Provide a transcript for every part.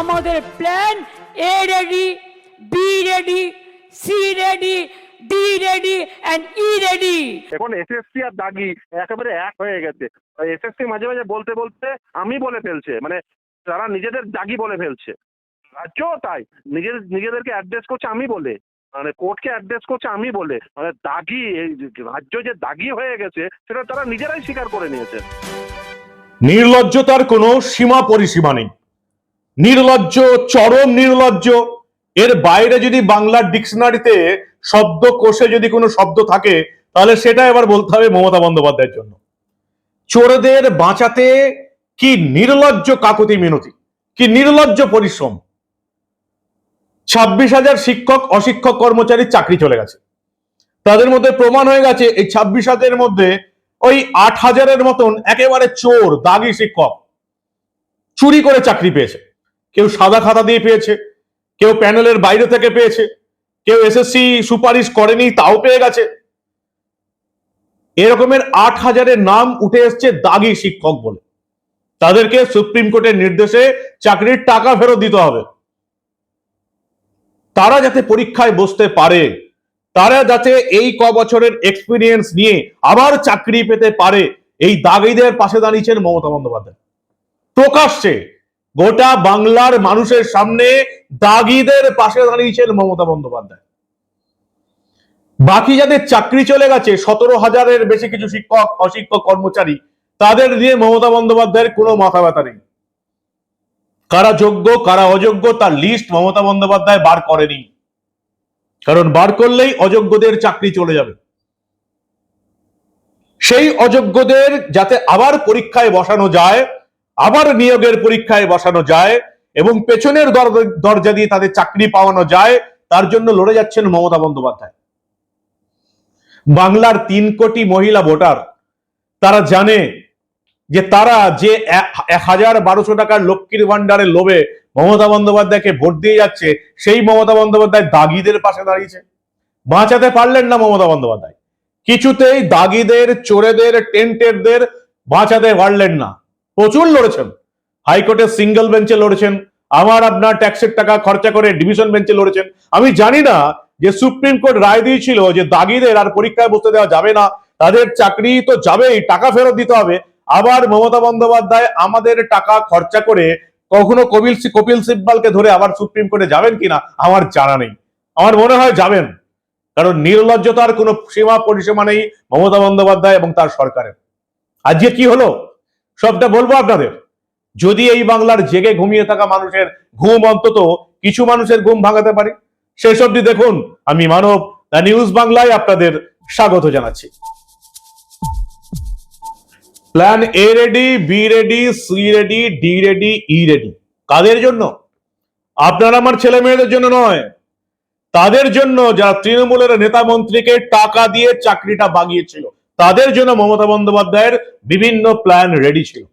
আমাদের plan A ready B ready C ready D ready and E ready এখন SSC আর দাগি একেবারে এক হয়ে গেছে। এসএসসি মাঝে মাঝে বলতে বলতে আমি বলে ফেলছে মানে তারা নিজেদের দাগি বলে ফেলছে। রাজ্যও তাই। নিজের নিজেদেরকে অ্যাড্রেস করছে আমি বলে। মানে কোর্টকে অ্যাড্রেস করছে আমি বলে। মানে দাগি এই যে রাজ্য যে দাগি হয়ে গেছে সেটা তারা নিজেরাই স্বীকার করে নিয়েছে। নির্লজ্জতার কোনো সীমা পরিসীমা নেই। নির্লজ্জ, চরম নির্লজ্জ। এর বাইরে যদি বাংলার ডিকশনারিতে শব্দ কোষে যদি কোনো শব্দ থাকে, তাহলে সেটা এবার বলতে হবে মমতা বন্দ্যোপাধ্যায়ের জন্য। চোরদের বাঁচাতে কি নির্লজ্জ কাকুতি মিনতি, কি নির্লজ্জ পরিশ্রম? ছাব্বিশ হাজার শিক্ষক, অশিক্ষক কর্মচারীর চাকরি চলে গেছে। তাদের মধ্যে প্রমাণ হয়ে গেছে, এই ছাব্বিশ হাজারের মধ্যে ওই আট হাজারের মতন একেবারে চোর, দাগি শিক্ষক চুরি করে চাকরি পেয়েছে। কেউ সাদা খাতা দিয়ে পেয়েছে, কেউ প্যানেলের বাইরে থেকে পেয়েছে, কেউ এসএসসি সুপারিশ করেনি, তাও পেয়ে গেছে। এরকমের আট হাজারের নাম উঠে এসছে দাগি শিক্ষক বলে। তাদেরকে সুপ্রিম কোর্টের নির্দেশে চাকরির টাকা ফেরত দিতে হবে। তারা যাতে পরীক্ষায় বসতে পারে, তারা যাতে এই ক বছরের এক্সপিরিয়েন্স নিয়ে আবার চাকরি পেতে পারে, এই দাগিদের পাশে দাঁড়িয়েছেন মমতা বন্দ্যোপাধ্যায়। প্রকাশ্যে গোটা বাংলার মানুষের সামনে দাগিদের পাশে দাঁড়িয়েছেন মমতা বন্দ্যোপাধ্যায়। বাকি যাদের চাকরি চলে গেছে, সতেরো হাজারের বেশি কিছু শিক্ষক, অশিক্ষক, কর্মচারী, তাদের নিয়ে মমতা বন্দ্যোপাধ্যায়ের কোনো মাথা ব্যথা নেই। কারা যোগ্য, কারা অযোগ্য, তার লিস্ট মমতা বন্দ্যোপাধ্যায় বার করেনি। কারণ বার করলেই অযোগ্যদের চাকরি চলে যাবে। সেই অযোগ্যদের যাতে আবার পরীক্ষায় বসানো যায় আবার নিয়োগের পরীক্ষায় বসানো যায় এবং পেছনের দরজা দিয়ে তাদের চাকরি পাওয়ানো যায়, তার জন্য লড়ে যাচ্ছেন মমতা বন্দ্যোপাধ্যায়। বাংলার তিন কোটি মহিলা ভোটার, তারা জানে যে তারা যে এক- হাজার বারোশো টাকার লক্ষ্মীর ভান্ডারের লোভে মমতা বন্দ্যোপাধ্যায়কে ভোট দিয়ে যাচ্ছে, সেই মমতা বন্দ্যোপাধ্যায় দাগিদের পাশে দাঁড়িয়েছে। বাঁচাতে পারলেন না মমতা বন্দ্যোপাধ্যায়। কিছুতেই দাগিদের, চোরেদের, টেন্টেরদের বাঁচাতে পারলেন না। প্রচুর লড়েছেন। হাইকোর্টের সিঙ্গেল বেঞ্চে লড়েছেন। আমার, আপনার ট্যাক্সের টাকা খরচা করে ডিভিশন বেঞ্চে লড়েছেন। আমি জানি না যে সুপ্রিম কোর্ট রায় দিয়েছিল যে দাগিদের আর পরীক্ষায় বসতে দেওয়া যাবে না। তাদের চাকরি তো যাবেই, টাকা ফেরত দিতে হবে। আবার মমতা বন্দ্যোপাধ্যায় আমাদের টাকা খরচা করে কখনো কপিল সি- কপিল সিব্বালকে ধরে আবার সুপ্রিম কোর্টে যাবেন কিনা, আমার জানা নেই। আমার মনে হয় যাবেন। কারণ নির্লজ্জতার কোনো সীমা পরিসীমা নেই মমতা বন্দ্যোপাধ্যায় এবং তার সরকারের। আজকে কি হলো? সবটা বলব আপনাদের। যদি এই বাংলার জেগে ঘুমিয়ে থাকা মানুষের ঘুম অন্তত কিছু মানুষের ঘুম ভাঙাতে পারি সেই সবটি দেখুন, আমি মানব, দ্য নিউজ বাংলায় আপনাদের স্বাগত জানাচ্ছি। Plan A ready, B ready, C ready, D ready, E ready. কাদের জন্য? আপনার আমার ছেলে মেয়েদের জন্য নয়। তাদের জন্য যারা তৃণমূলের নেতা মন্ত্রীকে টাকা দিয়ে চাকরিটা বাগিয়েছিল। তাদের জন্য মমতা বন্দ্যোপাধ্যায়ের বিভিন্ন প্ল্যান রেডি ছিল।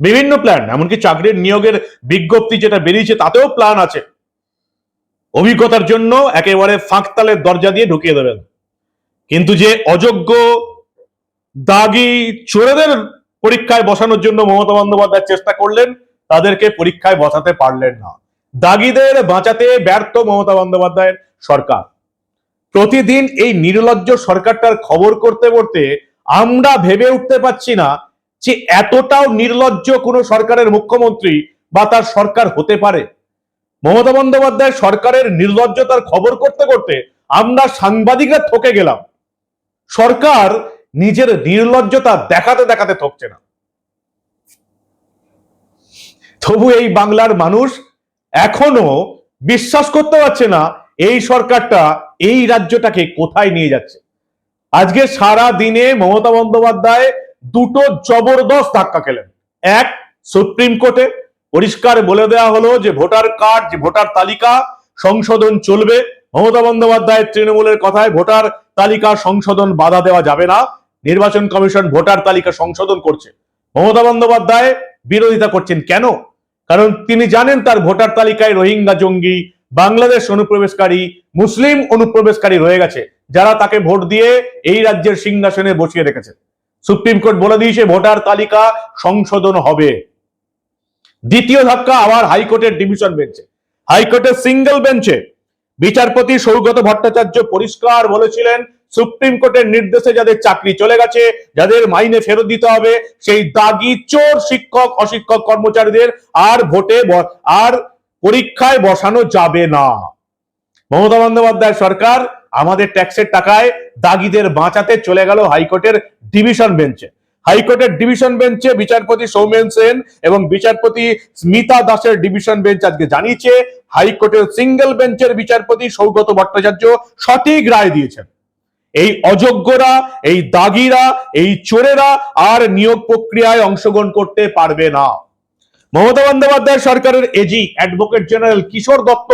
বিভিন্ন প্ল্যান এমনকি চাকরির নিয়োগের বিজ্ঞপ্তি যেটা বেরিয়েছে তাতেও প্ল্যান আছে। অভিজ্ঞতার জন্য একেবারে ফাঁকতালের দরজা দিয়ে ঢুকিয়ে দেবেন। কিন্তু যে অযোগ্য দাগি চোরেদের পরীক্ষায় বসানোর জন্য মমতা বন্দ্যোপাধ্যায় চেষ্টা করলেন, তাদেরকে পরীক্ষায় বসাতে পারলেন না। দাগিদের বাঁচাতে ব্যর্থ মমতা বন্দ্যোপাধ্যায়ের সরকার। প্রতিদিন এই নির্লজ্জ সরকারটার খবর করতে করতে আমরা ভেবে উঠতে পারছি না যে এতটাও নির্লজ্জ কোনো সরকারের মুখ্যমন্ত্রী বা তার সরকার হতে পারে। মমতা বন্দ্যোপাধ্যায় সরকারের নির্লজ্জতার খবর করতে করতে আমরা সাংবাদিকরা থকে গেলাম। সরকার নিজের নির্লজ্জতা দেখাতে দেখাতে থকছে না। তবু এই বাংলার মানুষ এখনও বিশ্বাস করতে পারছে না এই সরকারটা এই রাজ্যটাকে কোথায় নিয়ে যাচ্ছে? আজকে সারা দিনে মমতা বন্দ্যোপাধ্যায় দুটো জবরদস্ত ধাক্কা খেলেন। এক, সুপ্রিম কোর্টে পরিষ্কার বলে দেওয়া হলো যে ভোটার কার্ড, যে ভোটার তালিকা সংশোধন চলবে। মমতা বন্দ্যোপাধ্যায় তৃণমূলের কথায় ভোটার তালিকা সংশোধন বাধা দেওয়া যাবে না। নির্বাচন কমিশন ভোটার তালিকা সংশোধন করছে। মমতা বন্দ্যোপাধ্যায় বিরোধিতা করছেন কেন? কারণ তিনি জানেন তার ভোটার তালিকায় রোহিঙ্গা জঙ্গি বাংলাদেশ অনুপ্রবেশকারী, মুসলিম অনুপ্রবেশকারী রয়ে গেছে, যারা তাকে ভোট দিয়ে এই রাজ্যের সিংহাসনে বসিয়ে রেখেছে। সুপ্রিম কোর্ট বলে দিয়েছে, ভোটার তালিকা সংশোধন হবে। দ্বিতীয় ধাক্কা, আবার হাইকোর্টের ডিভিশন বেঞ্চে। হাইকোর্টের সিঙ্গেল বেঞ্চে, বিচারপতি সৌগত ভট্টাচার্য পরিষ্কার বলেছিলেন, সুপ্রিম কোর্টের নির্দেশে যাদের চাকরি চলে গেছে, যাদের মাইনে ফেরত দিতে হবে, সেই দাগি চোর শিক্ষক, অশিক্ষক কর্মচারীদের আর ভোটে আর পরীক্ষায় বসানো যাবে না। মমতা বন্দ্যোপাধ্যায় সরকার আমাদের ট্যাক্সের টাকায় দাগিদের বাঁচাতে চলে গেল হাইকোর্টের ডিভিশন বেঞ্চে। হাইকোর্টের ডিভিশন বেঞ্চে বিচারপতি সৌমেন সেন এবং বিচারপতি স্মিতা দাসের ডিভিশন বেঞ্চ আজকে জানিয়েছে, হাইকোর্টের সিঙ্গেল বেঞ্চের বিচারপতি সৌগত ভট্টাচার্য সঠিক রায় দিয়েছেন। এই অযোগ্যরা, এই দাগিরা, এই চোরেরা আর নিয়োগ প্রক্রিয়ায় অংশগ্রহণ করতে পারবে না। মমতা বন্দ্যোপাধ্যায় সরকারের AG advocate general Kishore Datta,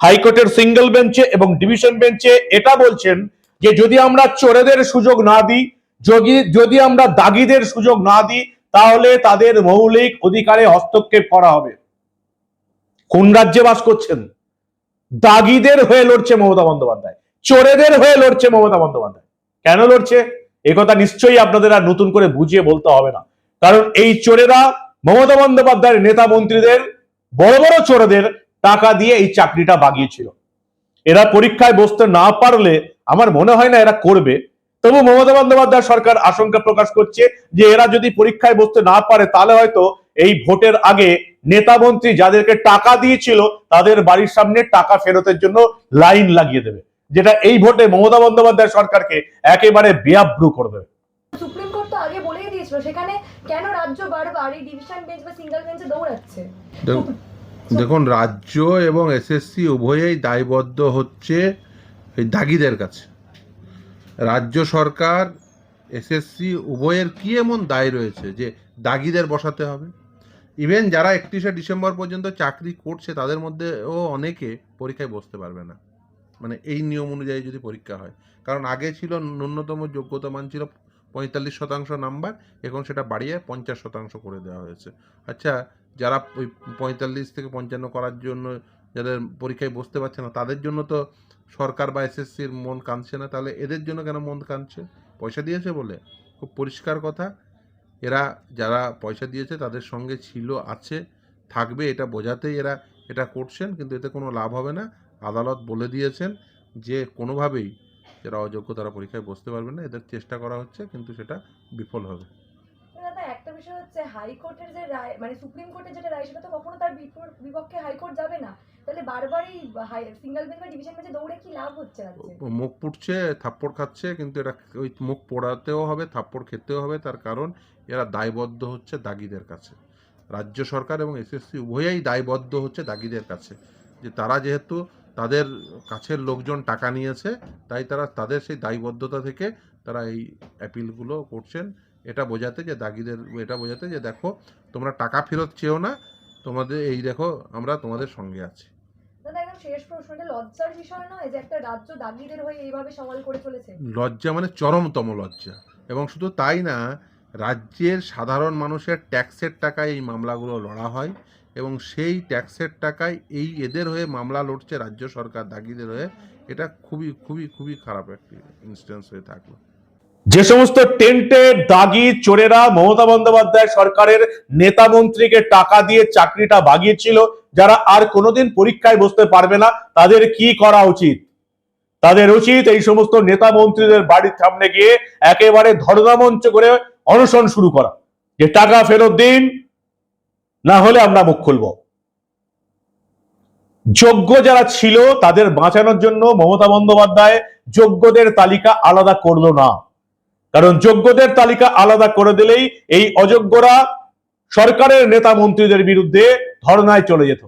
হাইকোর্টের সিঙ্গেল বেঞ্চে এবং ডিভিশন বেঞ্চে এটা বলছেন যে যদি আমরা চোরেদের সুযোগ না দিই, যদি যদি আমরা দাগিদের সুযোগ না দিই, তাহলে তাদের মৌলিক অধিকারে হস্তক্ষেপ করা হবে। কোন রাজ্যে বাস করছেন? দাগিদের হয়ে লড়ছে মমতা বন্দ্যোপাধ্যায়। চোরেদের হয়ে লড়ছে মমতা বন্দ্যোপাধ্যায়। কেন লড়ছে? একথা নিশ্চয়ই আপনাদের আর নতুন করে বুঝিয়ে বলতে হবে না। কারণ এই চোরেরা মমতা বন্দ্যোপাধ্যায়ের নেতা মন্ত্রীদের, বড় বড় চোরদের টাকা দিয়ে এই চাকরিটা বাগিয়েছিল। এরা পরীক্ষায় বসতে না পারলে আমার মনে হয় না এরা করবে। তবু মমতা বন্দ্যোপাধ্যায় সরকার আশঙ্কা প্রকাশ করছে যে এরা যদি পরীক্ষায় বসতে না পারে, তাহলে হয়তো এই ভোটের আগে নেতা মন্ত্রী যাদেরকে টাকা দিয়েছিল, তাদের বাড়ির সামনে টাকা ফেরতের জন্য লাইন লাগিয়ে দেবে। যেটা এই ভোটে মমতা বন্দ্যোপাধ্যায় সরকারকে একেবারে বেআব্রু করে দেবে সুপ্রিম কোর্ট তো আগে বলেই দিয়েছিল সেখানে কেন রাজ্য বারবার এই ডিভিশন বেঞ্চ বা সিঙ্গেল বেঞ্চে দৌড়াচ্ছে? দেখুন রাজ্য এবং এসএসসি উভয়েই দায়বদ্ধ হচ্ছে এই দাগিদের কাছে। রাজ্য সরকার এসএসসি উভয়ের কি এমন দায় রয়েছে যে দাগিদের বসাতে হবে? ইভেন যারা একত্রিশে ডিসেম্বর পর্যন্ত চাকরি করছে, তাদের মধ্যেও অনেকে পরীক্ষায় বসতে পারবে না। মানে এই নিয়ম অনুযায়ী যদি পরীক্ষা হয়। কারণ আগে ছিল ন্যূনতম যোগ্যতা মান ছিল পঁয়তাল্লিশ শতাংশ নাম্বার এখন সেটা বাড়িয়ে পঞ্চাশ শতাংশ করে দেওয়া হয়েছে। আচ্ছা যারা ওই পঁয়তাল্লিশ থেকে পঞ্চান্ন করার জন্য যাদের পরীক্ষায় বসতে পারছে না, তাদের জন্য তো সরকার বা এসএসসির মন কাঁদছে না, তাহলে এদের জন্য কেন মন কাঁদছে? পয়সা দিয়েছে বলে? খুব পরিষ্কার কথা। এরা যারা পয়সা দিয়েছে, তাদের সঙ্গে ছিল, আছে, থাকবে, এটা বোঝাতেই এরা এটা করছেন, কিন্তু এতে কোনো লাভ হবে না। আদালত বলে দিয়েছেন যে কোনোভাবেই যারা অযোগ্য তারা পরীক্ষায় বসতে পারবে না এদের চেষ্টা করা হচ্ছে কিন্তু সেটা বিফল হবে। একটা বিষয় হচ্ছে হাইকোর্টের যে রায় মানে সুপ্রিম কোর্টের যেটা রায় সেটা তো কখনো তার বিপক্ষে হাইকোর্ট যাবে না। তাহলে বারবারই সিঙ্গেল বেঞ্চ বা ডিভিশন বেঞ্চে দৌড়ে কি লাভ হচ্ছে মুখ পুড়ছে থাপ্পড় খাচ্ছে কিন্তু এটা ওই মুখ পোড়াতেও হবে থাপ্পড় খেতেও হবে তার কারণ এরা দায়বদ্ধ হচ্ছে দাগিদের কাছে। রাজ্য সরকার এবং এসএসসি উভয়েই দায়বদ্ধ হচ্ছে দাগিদের কাছে। যে তারা যেহেতু তাদের কাছের লোকজন টাকা নিয়েছে তাই তারা তাদের সেই দায়বদ্ধতা থেকে তারা এই অ্যাপিলগুলো করছেন। এটা বোঝাতে যে দাগিদের এটা বোঝাতে যে দেখো তোমরা টাকা ফেরত চেও না তোমাদের এই দেখো আমরা তোমাদের সঙ্গে আছি। শেষ প্রশ্ন লজ্জার বিষয় নয় যে একটা রাজ্য দাগিদের হয়ে এইভাবে সওয়াল করে চলেছে? লজ্জা মানে চরমতম লজ্জা। এবং শুধু তাই না রাজ্যের সাধারণ মানুষের ট্যাক্সের টাকায় এই মামলাগুলো লড়া হয়। এবং সেই ট্যাক্সের টাকায় এই এদের হয়ে মামলা লড়ছে রাজ্য সরকার, দাগিদের হয়ে। এটা খুবই খুবই খুবই খারাপ একটি ইনস্ট্যান্স হয়ে থাকল। যে সমস্ত টেন্টে দাগি চোরেরা মমতা বন্দ্যোপাধ্যায় সরকারের নেতা মন্ত্রীকে টাকা দিয়ে চাকরিটা বাগিয়েছিল, যারা আর কোনোদিন পরীক্ষায় বসতে পারবে না, তাদের কি করা উচিত? তাদের উচিত এই সমস্ত নেতা মন্ত্রীদের বাড়ির সামনে গিয়ে একেবারে ধর্ণা মঞ্চ করে অনশন শুরু করা। যে টাকা ফেরত দিন না হলে আমরা মুখ খুলব। যোগ্য যারা ছিল, তাদের বাঁচানোর জন্য মমতা বন্দ্যোপাধ্যায় যোগ্যদের তালিকা আলাদা করল না। কারণ যোগ্যদের তালিকা আলাদা করে দিলেই এই অযোগ্যরা সরকারের নেতা মন্ত্রীদের বিরুদ্ধে ধর্নায় চলে যেত।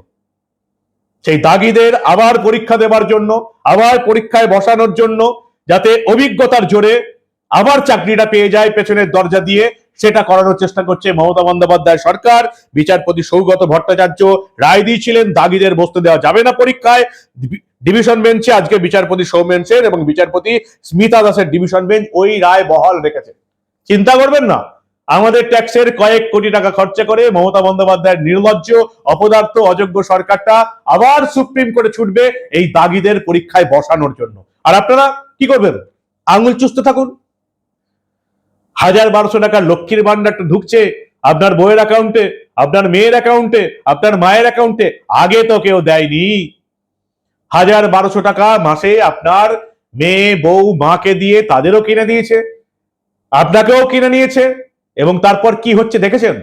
সেই দাগিদের আবার পরীক্ষা দেবার জন্য, আবার পরীক্ষায় বসানোর জন্য, যাতে অভিজ্ঞতার জোরে আবার চাকরিটা পেয়ে যায় পেছনের দরজা দিয়ে সেটা করানোর চেষ্টা করছে মমতা বন্দ্যোপাধ্যায় সরকার। বিচারপতি সৌগত ভট্টাচার্য রায় দিয়েছিলেন, দাগিদের বসতে দেওয়া যাবে না পরীক্ষায়। ডিভিশন বেঞ্চে আজকে বিচারপতি সৌমেন সেন এবং বিচারপতি স্মিতা দাসের ডিভিশন বেঞ্চ ওই রায় বহাল রেখেছে। চিন্তা করবেন না, আমাদের ট্যাক্সের কয়েক কোটি টাকা খরচা করে মমতা বন্দ্যোপাধ্যায়ের নির্লজ্জ, অপদার্থ, অযোগ্য সরকারটা আবার সুপ্রিম কোর্টে ছুটবে এই দাগিদের পরীক্ষায় বসানোর জন্য। আর আপনারা কি করবেন? আঙুল চুষতে থাকুন। হাজার বারোশো টাকার লক্ষ্মীর ভান্ডারটা ঢুকছে আপনার বইয়ের অ্যাকাউন্টে আপনার মেয়ের অ্যাকাউন্টে আপনার মায়ের অ্যাকাউন্টে আগে তো কেউ দেয়নি। হাজার বারোশো টাকা মাসে আপনার মেয়ে, বউ, মাকে দিয়ে তাদেরও কিনে দিয়েছে, আপনাকেও কিনে নিয়েছে, এবং তারপর কি হচ্ছে দেখেছেন?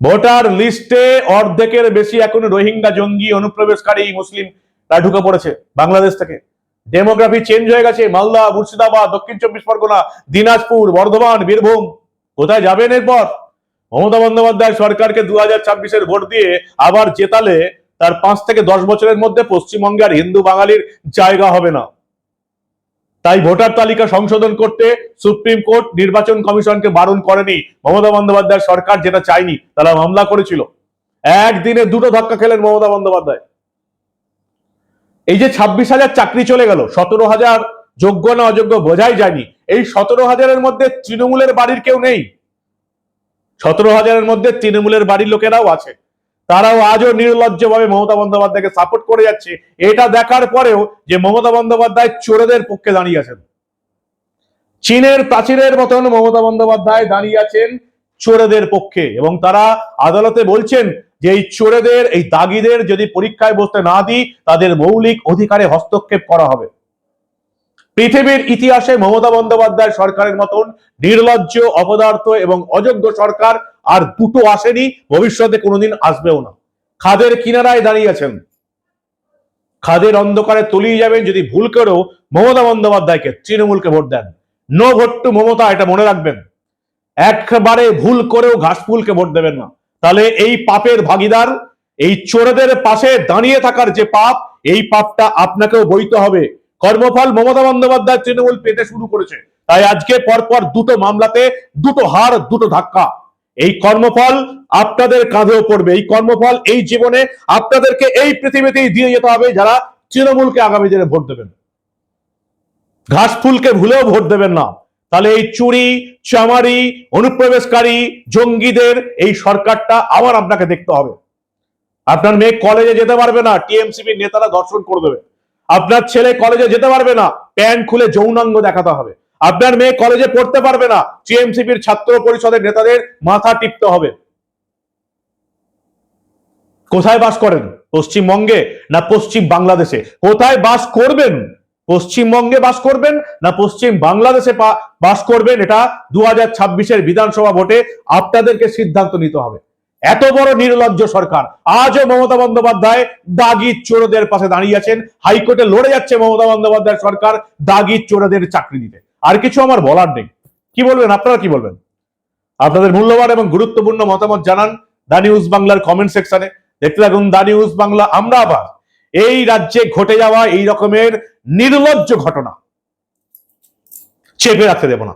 ভোটার লিস্টে অর্ধেকের বেশি এখন রোহিঙ্গা জঙ্গি অনুপ্রবেশকারী মুসলিম ঢুকে পড়েছে বাংলাদেশ থেকে। ডেমোগ্রাফি চেঞ্জ হয়ে গেছে। মালদা, মুর্শিদাবাদ, দক্ষিণ চব্বিশ পরগনা, দিনাজপুর, বর্ধমান, বীরভূম। কোথায় যাবেন এরপর? মমতা বন্দ্যোপাধ্যায় সরকারকে দু হাজার ছাব্বিশের ভোট দিয়ে আবার জেতালে তার পাঁচ থেকে দশ বছরের মধ্যে পশ্চিমবঙ্গে আর হিন্দু বাঙালির জায়গা হবে না। তাই ভোটার তালিকা সংশোধন করতে সুপ্রিম কোর্ট, নির্বাচন কমিশনকে বারণ করেনি। মমতা বন্দ্যোপাধ্যায় সরকার যেটা চায়নি, তারা মামলা করেছিল। একদিনে দুটো ধাক্কা খেলেন মমতা বন্দ্যোপাধ্যায়। এই যে ছাব্বিশ হাজার চাকরি চলে গেল, সতেরো হাজার যোগ্য না অযোগ্য বোঝাই যায়নি। এই সতেরো হাজারের মধ্যে তৃণমূলের বাড়ির কেউ নেই। সতেরো হাজারের মধ্যে তৃণমূলের বাড়ির লোকেরাও আছে। তারাও আজও নির্লজ্জভাবে মমতা বন্দ্যোপাধ্যায়কে সাপোর্ট করে যাচ্ছে। এটা দেখার পরেও যে মমতা বন্দ্যোপাধ্যায় চোরেদের পক্ষে দাঁড়িয়ে আছেন। চীনের প্রাচীরের মতন মমতা বন্দ্যোপাধ্যায় দাঁড়িয়ে আছেন চোরেদের পক্ষে। এবং তারা আদালতে বলছেন যে এই চোরেদের, এই দাগিদের যদি পরীক্ষায় বসতে না দিই, তাদের মৌলিক অধিকারে হস্তক্ষেপ করা হবে। পৃথিবীর ইতিহাসে মমতা বন্দ্যোপাধ্যায় সরকারের মতন নির্লজ্জ, অপদার্থ এবং অযোগ্য সরকার আর দুটো আসেনি, ভবিষ্যতে কোনোদিন আসবেও না। খাদের কিনারায় দাঁড়িয়ে আছেন। খাদের অন্ধকারে তলিয়ে যাবেন যদি ভুল করেও মমতা বন্দ্যোপাধ্যায়কে তৃণমূলকে ভোট দেন। নো ভোট টু মমতা, এটা মনে রাখবেন। একবারে ভুল করেও ঘাসফুলকে ভোট দেবেন না। তাহলে এই পাপের ভাগিদার, এই চোরেদের পাশে দাঁড়িয়ে থাকার যে পাপ, এই পাপটা আপনাকেও বইতে হবে। কর্মফল মমতা বন্দ্যোপাধ্যায় তৃণমূল পেতে শুরু করেছে। তাই আজকে পরপর দুটো মামলাতে দুটো হার, দুটো ধাক্কা। এই কর্মফল আপনাদের কাঁধেও পড়বে। এই কর্মফল এই জীবনে আপনাদেরকে এই পৃথিবীতেই দিয়ে যেতে হবে যারা তৃণমূলকে আগামী দিনে ভোট দেবেন। ঘাস ফুলকে ভুলেও ভোট দেবেন না। তাহলে এই চুরি, চামারি, অনুপ্রবেশকারী, জঙ্গিদের এই সরকারটা আবার আপনাকে দেখতে হবে। আপনার মেয়ে কলেজে যেতে পারবে না, টিএমসিপি নেতারা দর্শন করে দেবে। আপনার ছেলে কলেজে যেতে পারবে না প্যান্ট খুলে যৌনাঙ্গ দেখাতে হবে। আপনার মেয়ে কলেজে পড়তে পারবে না, টিএমসিপির ছাত্র পরিষদের নেতাদের মাথা টিপতে হবে। কোথায় বাস করেন? পশ্চিমবঙ্গে না পশ্চিম বাংলাদেশে? কোথায় বাস করবেন? পশ্চিমবঙ্গে বাস করবেন না পশ্চিম বাংলাদেশে বাস করবেন? এটা দু হাজার ছাব্বিশের বিধানসভা ভোটে আপনাদেরকে সিদ্ধান্ত নিতে হবে। এত বড় নির্লজ্জ সরকার। আজও মমতা বন্দ্যোপাধ্যায় দাগি চোরদের পাশে দাঁড়িয়ে আছেন। হাইকোর্টে লড়ে যাচ্ছে মমতা বন্দ্যোপাধ্যায় সরকার দাগি চোরদের চাকরি দিতে। আর কিছু আমার বলার নেই। কি বলবেন? আপনারা কি বলবেন? আপনাদের মূল্যবান এবং গুরুত্বপূর্ণ মতামত জানান। দা নিউজ বাংলার কমেন্ট সেকশনে। দেখতে থাকুন দা নিউজ বাংলা। আমরা আবার এই রাজ্যে ঘটে যাওয়া এই রকমের নির্লজ্জ ঘটনা চেপে রাখতে দেব না।